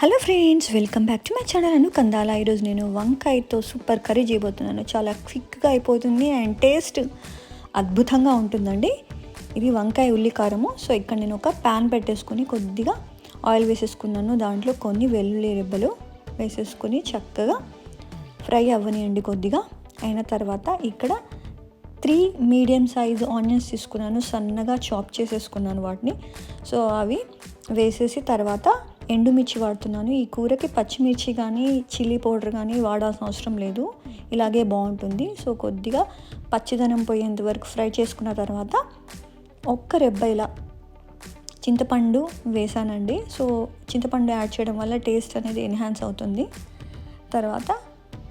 Hello friends welcome back to my channel. Anu Kandala. ఈరోజు నేను వంకాయతో super curry చేయబోతున్నాను. చాలా క్విక్గా అయిపోతుంది అండ్ టేస్ట్ అద్భుతంగా ఉంటుందండి. ఇది వంకాయ ఉల్లి కారము సో ఇక్కడ నేను ఒక ప్యాన్ పెట్టేసుకుని కొద్దిగా ఆయిల్ వేసేసుకున్నాను. దాంట్లో కొన్ని వెల్లుల్లి రెబ్బలు వేసేసుకొని చక్కగా ఫ్రై అవ్వనియండి కొద్దిగా. అయిన తర్వాత ఇక్కడ త్రీ మీడియం సైజ్ ఆనియన్స్ తీసుకున్నాను. సన్నగా చాప్ చేసేసుకున్నాను వాటిని. సో అవి వేసేసి తర్వాత ఎండుమిర్చి వాడుతున్నాను. ఈ కూరకి పచ్చిమిర్చి కానీ చిల్లీ పౌడర్ కానీ వాడాల్సిన అవసరం లేదు. ఇలాగే బాగుంటుంది. సో కొద్దిగా పచ్చిదనం పోయేంత వరకు ఫ్రై చేసుకున్న తర్వాత ఒక్క రెబ్బ ఇలా చింతపండు వేసానండి. సో చింతపండు యాడ్ చేయడం వల్ల టేస్ట్ అనేది ఎన్హాన్స్ అవుతుంది. తర్వాత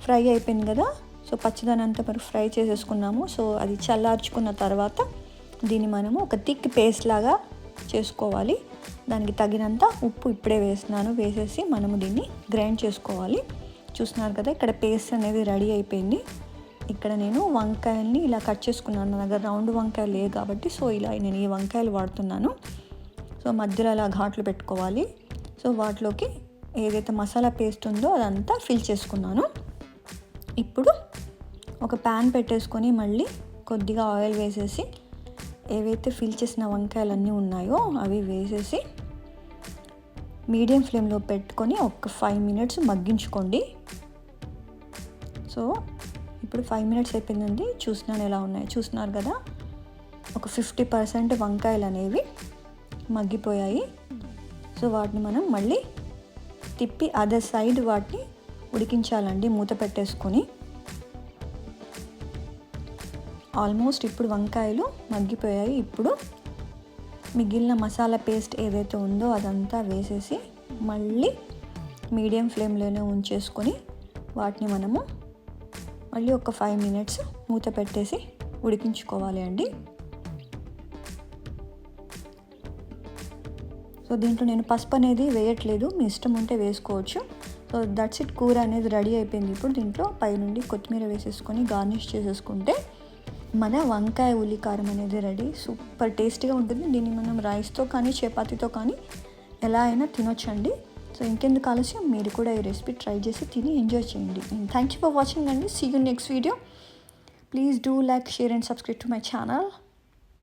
ఫ్రై అయిపోయింది కదా సో పచ్చిదనంతా మరి ఫ్రై చేసేసుకున్నాము. సో అది చల్లార్చుకున్న తర్వాత దీన్ని మనము ఒక థిక్ పేస్ట్ లాగా చేసుకోవాలి. దానికి తగినంత ఉప్పు ఇప్పుడే వేస్తున్నాను. వేసేసి మనము దీన్ని గ్రైండ్ చేసుకోవాలి. చూస్తున్నారు కదా ఇక్కడ పేస్ట్ అనేది రెడీ అయిపోయింది. ఇక్కడ నేను వంకాయల్ని ఇలా కట్ చేసుకున్నాను. నా దగ్గర రౌండ్ వంకాయలు లేవు కాబట్టి సో ఇలా నేను ఈ వంకాయలు వాడుతున్నాను. సో మధ్యలో అలా ఘాట్లు పెట్టుకోవాలి. సో వాటిలోకి ఏదైతే మసాలా పేస్ట్ ఉందో అదంతా ఫిల్ చేసుకున్నాను. ఇప్పుడు ఒక ప్యాన్ పెట్టేసుకొని మళ్ళీ కొద్దిగా ఆయిల్ వేసేసి ఏవైతే ఫిల్ చేసిన వంకాయలు అన్నీ ఉన్నాయో అవి వేసేసి మీడియం ఫ్లేమ్లో పెట్టుకొని ఒక ఫైవ్ మినిట్స్ మగ్గించుకోండి. సో ఇప్పుడు ఫైవ్ మినిట్స్ అయిపోయిందండి. చూసినాను ఎలా ఉన్నాయి? చూస్తున్నారు కదా? ఒక ఫిఫ్టీ పర్సెంట్ వంకాయలు అనేవి మగ్గిపోయాయి. సో వాటిని మనం మళ్ళీ తిప్పి అదర్ సైడ్ వాటిని ఉడికించాలండి. మూత పెట్టేసుకొని. ఆల్మోస్ట్ ఇప్పుడు వంకాయలు మగ్గిపోయాయి. ఇప్పుడు మిగిలిన మసాలా పేస్ట్ ఏదైతే ఉందో అదంతా వేసేసి మళ్ళీ మీడియం ఫ్లేమ్లోనే ఉంచేసుకొని వాటిని మనము మళ్ళీ ఒక ఫైవ్ మినిట్స్ మూత పెట్టేసి ఉడికించుకోవాలి అండి. సో దీంట్లో నేను పసుపు అనేది వేయట్లేదు. మీ ఇష్టం ఉంటే వేసుకోవచ్చు. So that's it. కూర అనేది రెడీ అయిపోయింది. ఇప్పుడు దీంట్లో పైనుండి కొత్తిమీర వేసేసుకొని గార్నిష్ చేసేసుకుంటే మన వంకాయ ఉల్లికారం అనేది రెడీ. సూపర్ టేస్టీగా ఉంటుంది. దీన్ని మనం రైస్తో కానీ చపాతీతో కానీ ఎలా అయినా తినొచ్చండి. సో ఇంకెందుకు ఆలస్యం? మీరు కూడా ఈ రెసిపీ ట్రై చేసి తిని ఎంజాయ్ చేయండి. థ్యాంక్ యూ ఫర్ వాచింగ్ అండి. See you next video please do like share and subscribe to my channel